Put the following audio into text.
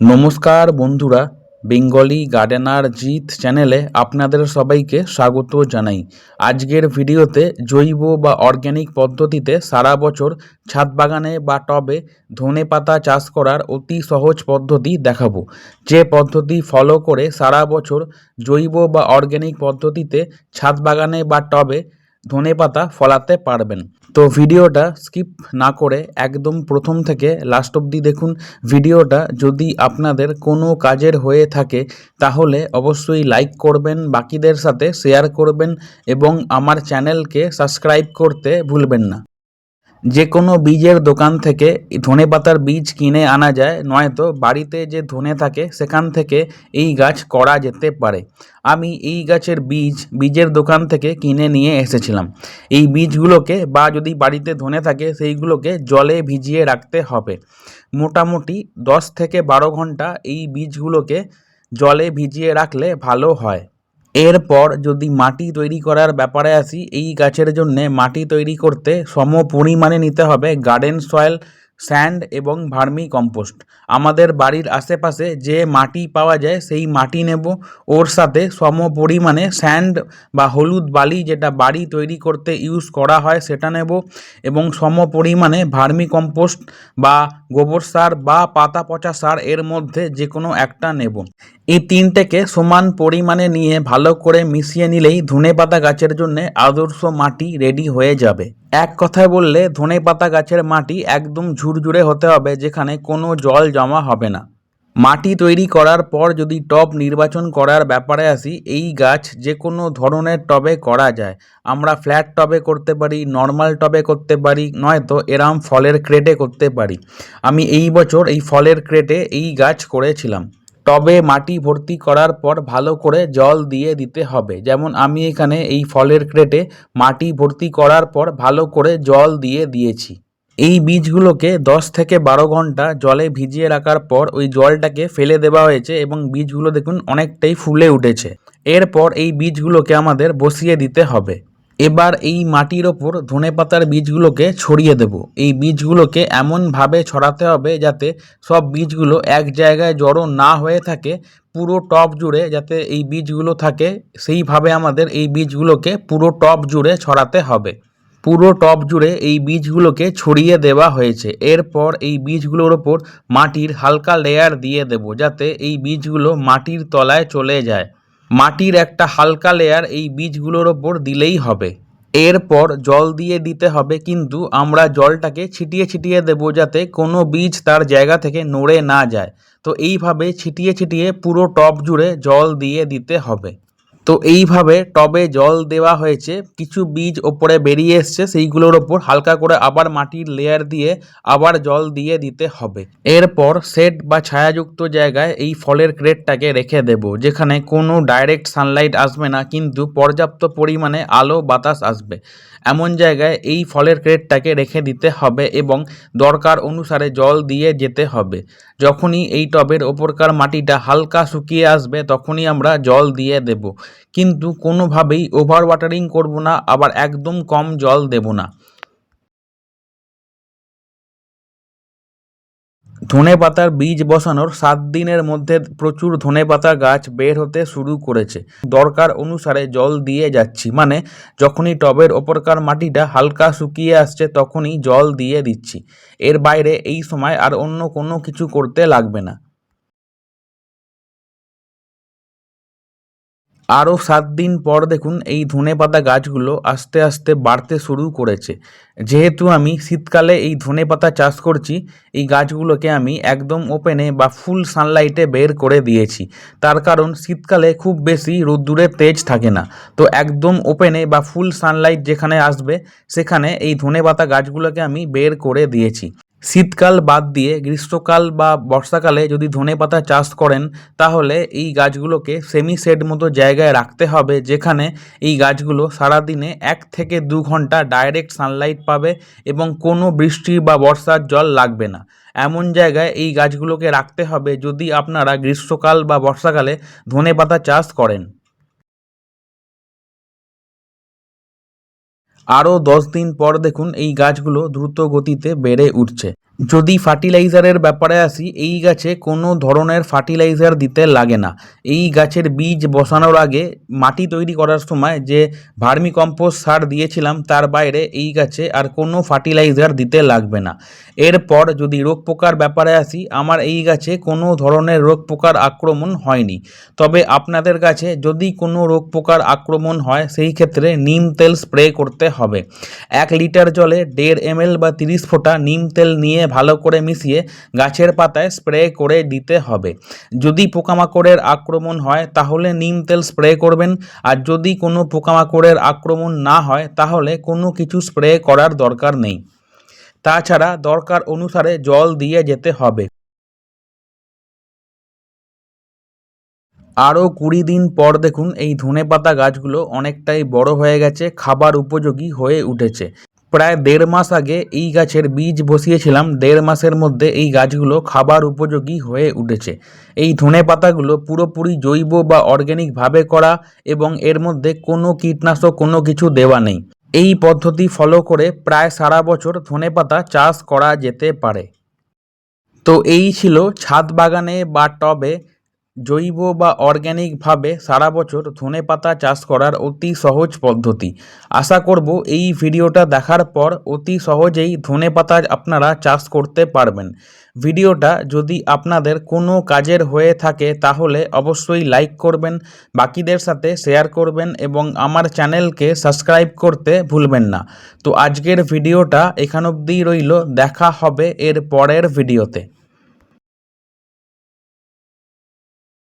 নমস্কার বন্ধুরা, Bengali gardener জিত চ্যানেলে আপনাদের সবাইকে স্বাগত জানাই। আজকের ভিডিওতে জৈব বা অর্গ্যানিক পদ্ধতিতে সারা বছর ছাদ বাগানে বা টবে ধনে পাতা চাষ করার অতি সহজ পদ্ধতি দেখাবো। যে পদ্ধতি ফলো করে সারা বছর জৈব বা অর্গ্যানিক পদ্ধতিতে ছাদ বাগানে বা টবে ধনে পাতা ফলাতে পারবেন। তো ভিডিওটা স্কিপ না করে একদম প্রথম থেকে লাস্ট অবধি দেখুন। ভিডিওটা যদি আপনাদের কোনো কাজের হয়ে থাকে, তাহলে অবশ্যই লাইক করবেন, বাকিদের সাথে শেয়ার করবেন এবং আমার চ্যানেলকে সাবস্ক্রাইব করতে ভুলবেন না। যে কোনো বীজের দোকান থেকে ধনে পাতার বীজ কিনে আনা যায়, নয়তো বাড়িতে যে ধনে থাকে সেখান থেকে এই গাছ করা যেতে পারে। আমি এই গাছের বীজ বীজের দোকান থেকে কিনে নিয়ে এসেছিলাম। এই বীজগুলোকে বা যদি বাড়িতে ধনে থাকে সেইগুলোকে জলে ভিজিয়ে রাখতে হবে। মোটামুটি দশ থেকে বারো ঘণ্টা এই বীজগুলোকে জলে ভিজিয়ে রাখলে ভালো হয়। এরপর যদি মাটি তৈরি করার ব্যাপারে আসি, এই গাছের জন্যে মাটি তৈরি করতে সম পরিমাণে নিতে হবে গার্ডেন সয়েল স্যান্ড এবং ভার্মি কম্পোস্ট। আমাদের বাড়ির আশেপাশে যে মাটি পাওয়া যায়, সেই মাটি নেব। ওর সাথে সম পরিমাণে স্যান্ড বা হলুদ বালি যেটা বাড়ি তৈরি করতে ইউজ করা হয়, সেটা নেব এবং সম পরিমাণে ভার্মি কম্পোস্ট বা গোবর সার বা পাতা পচা সার এর মধ্যে যে কোনো একটা নেব। এই তিনটেকে সমান পরিমাণে নিয়ে ভালো করে মিশিয়ে নিলেই ধনে পাতা গাছের জন্য আদর্শ মাটি রেডি হয়ে যাবে। এক কথায় বললে ধনে পাতা গাছের মাটি একদম ঝুরঝুরে হতে হবে যেখানে কোনো জল জমা হবে না। মাটি তৈরি করার পর যদি টব নির্বাচন করার ব্যাপারে আসি, এই গাছ যে কোনো ধরনের টবে করা যায়। আমরা ফ্ল্যাট টবে করতে পারি, নর্মাল টবে করতে পারি, নয়তো এরাম ফলের ক্রেটে করতে পারি। আমি এই বছর এই ফলের ক্রেটে এই গাছ করেছিলাম। টবে মাটি ভর্তি করার পর ভালো করে জল দিয়ে দিতে হবে। যেমন আমি এখানে এই ফলের ক্রেটে মাটি ভর্তি করার পর ভালো করে জল দিয়ে দিয়েছি। এই বীজগুলোকে দশ থেকে বারো ঘণ্টা জলে ভিজিয়ে রাখার পর ওই জলটাকে ফেলে দেওয়া হয়েছে এবং বীজগুলো দেখুন অনেকটাই ফুলে উঠেছে। এরপর এই বীজগুলোকে আমাদের বসিয়ে দিতে হবে। এবার এই মাটির ওপর ধনে পাতার বীজগুলোকে ছড়িয়ে দেব। এই বীজগুলোকে এমনভাবে ছড়াতে হবে যাতে সব বীজগুলো এক জায়গায় জড়ো না হয়ে থাকে, পুরো টব জুড়ে যাতে এই বীজগুলো থাকে। সেইভাবে আমাদের এই বীজগুলোকে পুরো টব জুড়ে ছড়াতে হবে। পুরো টব জুড়ে এই বীজগুলোকে ছড়িয়ে দেওয়া হয়েছে। এরপর এই বীজগুলোর ওপর মাটির হালকা লেয়ার দিয়ে দেব যাতে এই বীজগুলো মাটির তলায় চলে যায়। মাটির একটা হালকা লেয়ার এই বীজগুলোর ওপর দিলেই হবে। এরপর জল দিয়ে দিতে হবে, কিন্তু আমরা জলটাকে ছিটিয়ে ছিটিয়ে দেবো যাতে কোনো বীজ তার জায়গা থেকে নড়ে না যায়। তো এইভাবে ছিটিয়ে ছিটিয়ে পুরো টব জুড়ে জল দিয়ে দিতে হবে। তো এইভাবে টবে জল দেওয়া হয়েছে, কিছু বীজ ওপরে বেরিয়ে এসছে, সেইগুলোর ওপর হালকা করে আবার মাটির লেয়ার দিয়ে আবার জল দিয়ে দিতে হবে। এরপর সেট বা ছায়াযুক্ত জায়গায় এই ফলের ক্রেটটাকে রেখে দেব, যেখানে কোনো ডাইরেক্ট সানলাইট আসবে না, কিন্তু পর্যাপ্ত পরিমাণে আলো বাতাস আসবে। এমন জায়গায় এই ফলের ক্রেটটাকে রেখে দিতে হবে এবং দরকার অনুসারে জল দিয়ে যেতে হবে। যখনই এই টবের ওপরকার মাটিটা হালকা শুকিয়ে আসবে, তখনই আমরা জল দিয়ে দেব। কিন্তু কোনোভাবেই ওভার ওয়াটারিং করব না, আবার একদম কম জল দেব না। ধনে পাতার বীজ বসানোর সাত দিনের মধ্যে প্রচুর ধনে পাতা গাছ বের হতে শুরু করেছে। দরকার অনুসারে জল দিয়ে যাচ্ছি। মানে যখনই টবের ওপরকার মাটিটা হালকা শুকিয়ে আসছে, তখনই জল দিয়ে দিচ্ছি। এর বাইরে এই সময় আর অন্য কোনো কিছু করতে লাগবে না। আরও সাত দিন পর দেখুন এই ধনে পাতা গাছগুলো আস্তে আস্তে বাড়তে শুরু করেছে। যেহেতু আমি শীতকালে এই ধনে পাতা চাষ করছি, এই গাছগুলোকে আমি একদম ওপেনে বা ফুল সানলাইটে বের করে দিয়েছি। তার কারণ শীতকালে খুব বেশি রোদ্দুরের তেজ থাকে না। তো একদম ওপেনে বা ফুল সানলাইট যেখানে আসবে, সেখানে এই ধনে পাতা গাছগুলোকে আমি বের করে দিয়েছি। শীতকাল বাদ দিয়ে গ্রীষ্মকাল বা বর্ষাকালে যদি ধনে পাতা চাষ করেন, তাহলে এই গাছগুলোকে সেমি শেড মতো জায়গায় রাখতে হবে, যেখানে এই গাছগুলো সারাদিনে এক থেকে দু ঘণ্টা ডাইরেক্ট সানলাইট পাবে এবং কোনো বৃষ্টি বা বর্ষার জল লাগবে না। এমন জায়গায় এই গাছগুলোকে রাখতে হবে যদি আপনারা গ্রীষ্মকাল বা বর্ষাকালে ধনে পাতা চাষ করেন। আরও দশ দিন পর দেখুন এই গাছগুলো দ্রুত গতিতে বেড়ে উঠছে। যদি ফার্টিলাইজারের ব্যাপারে আসি, এই গাছে কোনো ধরনের ফার্টিলাইজার দিতে লাগে না। এই গাছের বীজ বসানোর আগে মাটি তৈরি করার সময় যে ভার্মি কম্পোস্ট সার দিয়েছিলাম, তার বাইরে এই গাছে আর কোনো ফার্টিলাইজার দিতে লাগবে না। এরপর যদি রোগ পোকার ব্যাপারে আসি, আমার এই গাছে কোনো ধরনের রোগ পোকার আক্রমণ হয়নি। তবে আপনাদের কাছে যদি কোনো রোগ পোকার আক্রমণ হয়, সেই ক্ষেত্রে নিম তেল স্প্রে করতে হবে। এক লিটার জলে দেড় এমএল বা তিরিশ ফোঁটা নিম তেল নিয়ে ভালো করে মিশিয়ে গাছের পাতায় স্প্রে করে দিতে হবে। যদি পোকামাকড়ের আক্রমণ হয়, তাহলে নিম তেল স্প্রে করবেন। আর যদি কোনো পোকামাকড়ের আক্রমণ না হয়, তাহলে কোনো কিছু স্প্রে করার দরকার নেই। তাছাড়া দরকার অনুসারে জল দিয়ে যেতে হবে। আরও কুড়ি দিন পর দেখুন, এই ধনেপাতা গাছগুলো অনেকটাই বড় হয়ে গেছে, খাবার উপযোগী হয়ে উঠেছে। প্রায় দেড় মাস আগে এই গাছের বীজ বসিয়েছিলাম। দেড় মাসের মধ্যে এই গাছগুলো খাবার উপযোগী হয়ে উঠেছে। এই ধনে পাতাগুলো পুরোপুরি জৈব বা অর্গ্যানিকভাবে করা এবং এর মধ্যে কোনো কীটনাশক, কোনো কিছু দেওয়া নেই। এই পদ্ধতি ফলো করে প্রায় সারা বছর ধনেপাতা চাষ করা যেতে পারে। তো এই ছিল ছাদ বাগানে বা টবে জৈব বা অর্গ্যানিকভাবে সারা বছর ধনেপাতা চাষ করার অতি সহজ পদ্ধতি। আশা করব এই ভিডিওটা দেখার পর অতি সহজেই ধনেপাতা আপনারা চাষ করতে পারবেন। ভিডিওটা যদি আপনাদের কোনো কাজের হয়ে থাকে তাহলে অবশ্যই লাইক করবেন, বাকিদের সাথে শেয়ার করবেন এবং আমার চ্যানেলকে সাবস্ক্রাইব করতে ভুলবেন না। তো আজকের ভিডিওটা এখান অবধিই রইল, দেখা হবে এর পরের ভিডিওতে।